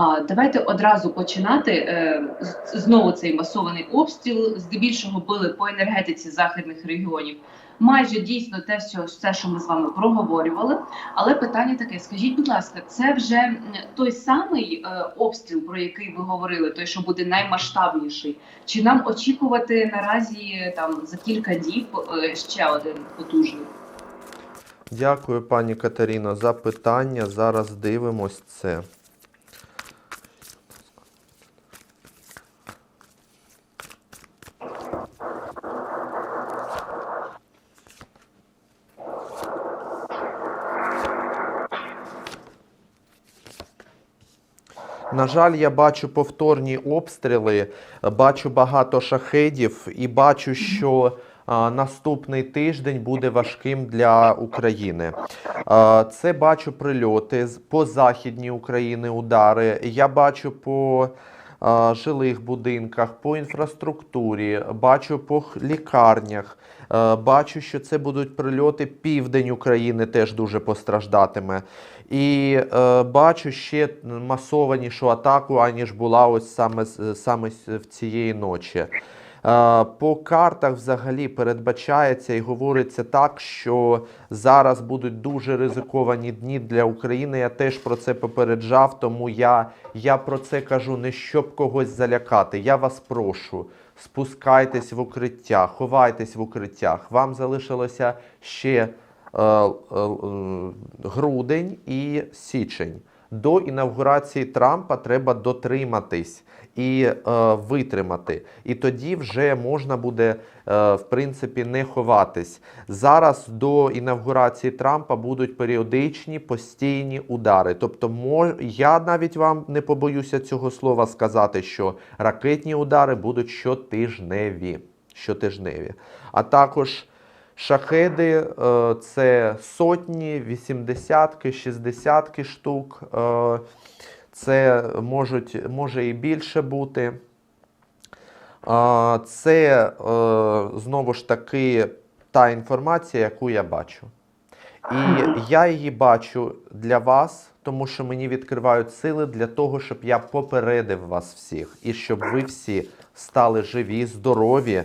А давайте одразу починати е, знову цей масований обстріл. Здебільшого били по енергетиці західних регіонів. Майже дійсно те, що все, що ми з вами проговорювали. Але питання таке: скажіть, будь ласка, це вже той самий е, обстріл, про який ви говорили, той, що буде наймасштабніший? Чи нам очікувати наразі там за кілька діб е, ще один потужний? Дякую, пані Катерино, за питання. Зараз дивимось це. На жаль, я бачу повторні обстріли, бачу багато шахедів і бачу, що наступний тиждень буде важким для України. Це бачу прильоти по західній Україні удари. Я бачу по жилих будинках, по інфраструктурі, бачу по лікарнях. Е, Бачу, що це будуть прильоти. Південь України теж дуже постраждатиме. І е, бачу ще масованішу атаку, аніж була ось саме, саме в цієї ночі. Е, По картах взагалі передбачається і говориться так, що зараз будуть дуже ризиковані дні для України. Я теж про це попереджав, тому я, я про це кажу не щоб когось залякати. Я вас прошу. Спускайтесь в укриття, ховайтесь в укриттях. Вам залишилося ще е, е, е, грудень і січень. До інавгурації Трампа треба дотриматись і е, витримати. І тоді вже можна буде, е, в принципі, не ховатись. Зараз до інавгурації Трампа будуть періодичні постійні удари. Тобто, мо- я навіть вам не побоюся цього слова сказати, що ракетні удари будуть щотижневі. щотижневі. А також Шахеди е, це сотні, вісімдесятки, шістдесятки штук. Е, це можуть, може і більше бути. Це е, знову ж таки та інформація, яку я бачу. І я її бачу для вас, тому що мені відкривають сили для того, щоб я попередив вас всіх, і щоб ви всі стали живі, здорові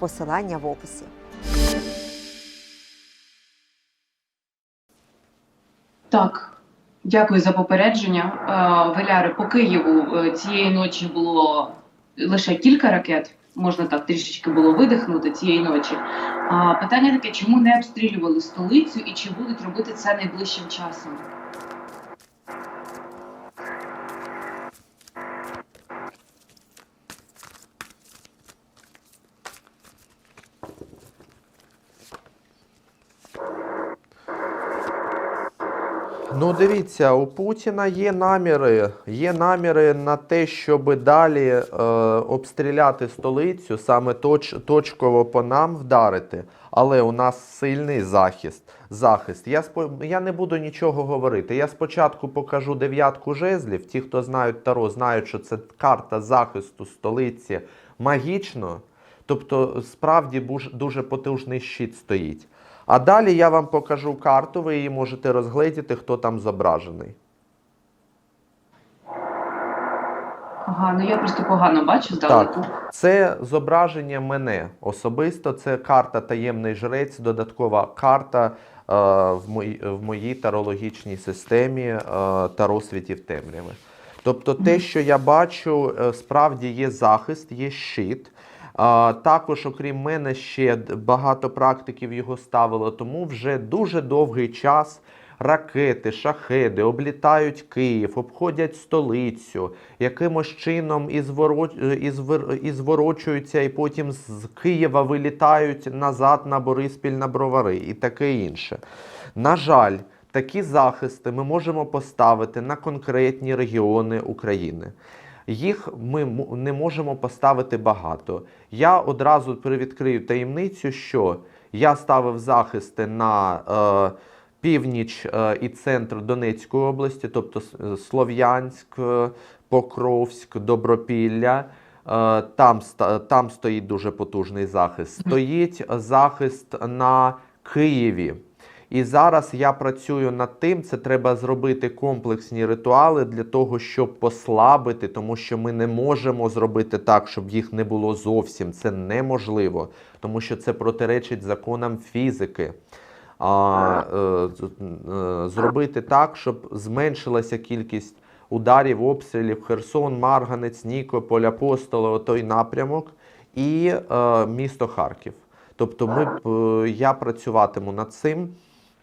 Посилання в описі. Так, дякую за попередження. Е, Веляри, по Києву е, цієї ночі було лише кілька ракет. Можна так трішечки було видихнути цієї ночі. А питання таке: чому не обстрілювали столицю і чи будуть робити це найближчим часом? Ну, дивіться, у Путіна є наміри, є наміри на те, щоб далі е, обстріляти столицю, саме точ, точково по нам вдарити. Але у нас сильний захист. захист. Я, спо- я не буду нічого говорити. Я спочатку покажу дев'ятку жезлів. Ті, хто знають Таро, знають, що це карта захисту столиці магічно. Тобто, справді дуже потужний щит стоїть. А далі я вам покажу карту, ви її можете розгледіти, хто там зображений. Ага, ну я просто погано бачу здалеку. Це зображення мене особисто. Це карта Таємний жрець, додаткова карта е, в, моїй, в моїй тарологічній системі е, Таро світів темряви. Тобто, те, що я бачу, е, справді є захист, є щит. Також, окрім мене, ще багато практиків його ставило, тому вже дуже довгий час ракети, шахеди облітають Київ, обходять столицю, якимось чином і, зворо- і, і зворочуються, і потім з Києва вилітають назад на Бориспіль на Бровари і таке інше. На жаль, такі захисти ми можемо поставити на конкретні регіони України. Їх ми не можемо поставити багато. Я одразу привідкрию таємницю, що я ставив захисти на е, північ е, і центр Донецької області, тобто Слов'янськ, е, Покровськ, Добропілля. Е, Там, там стоїть дуже потужний захист. Стоїть захист на Києві. І зараз я працюю над тим, це треба зробити комплексні ритуали для того, щоб послабити, тому що ми не можемо зробити так, щоб їх не було зовсім. Це неможливо, тому що це протиречить законам фізики. А, е, е, зробити так, щоб зменшилася кількість ударів, обстрілів Херсон, Марганець, Нікополь, Апостолово, той напрямок і е, місто Харків. Тобто, ми, е, я працюватиму над цим.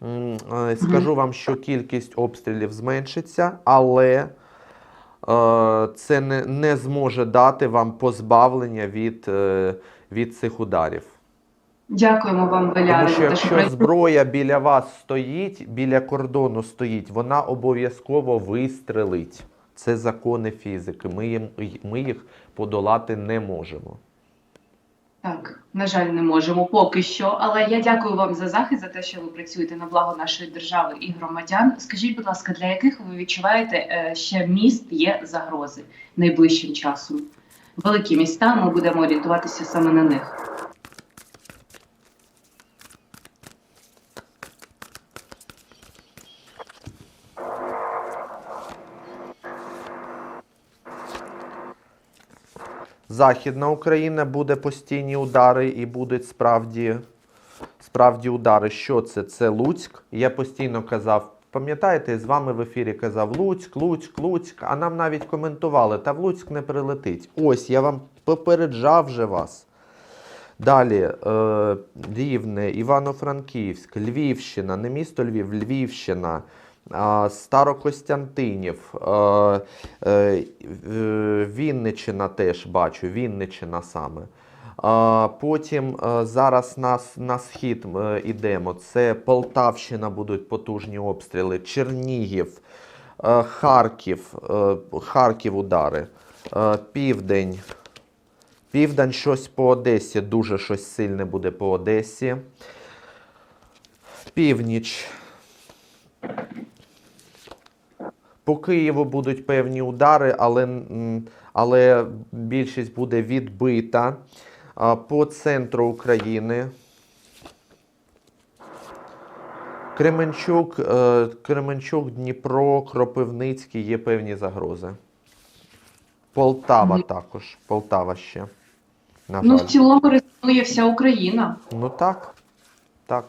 Е, Скажу вам, що кількість обстрілів зменшиться, але е, це не, не зможе дати вам позбавлення від, е, від цих ударів. Дякуємо вам, Валяре, Тому що якщо зброя біля вас стоїть, біля кордону стоїть, вона обов'язково вистрелить. Це закони фізики. Ми, їм, ми їх подолати не можемо. Так, на жаль, не можемо поки що. Але я дякую вам за захист, за те, що ви працюєте на благо нашої держави і громадян. Скажіть, будь ласка, для яких ви відчуваєте е, ще міст є загрози найближчим часом? Великі міста, ми будемо орієнтуватися саме на них. Західна Україна буде постійні удари і будуть справді, справді удари. Що це? Це Луцьк. Я постійно казав, пам'ятаєте, з вами в ефірі казав Луцьк, Луцьк, Луцьк, а нам навіть коментували, та в Луцьк не прилетить. Ось, я вам попереджав вже вас. Далі е, Рівне, Івано-Франківськ, Львівщина, не місто Львів, Львівщина, Старокостянтинів, е, е, е, Вінниччина теж бачу, Вінниччина саме. Потім е, зараз нас на схід е, ідемо. Це Полтавщина будуть потужні обстріли, Чернігів, е, Харків, е, Харків удари, е, Південь. Південь щось по Одесі, дуже щось сильне буде по Одесі. Північ. По Києву будуть певні удари, але, але більшість буде відбита. По центру України. Кременчук, е, Кременчук, Дніпро, Кропивницький є певні загрози. Полтава також. Полтава ще. На Ну, в цілому ризикує вся Україна. Ну так. Так.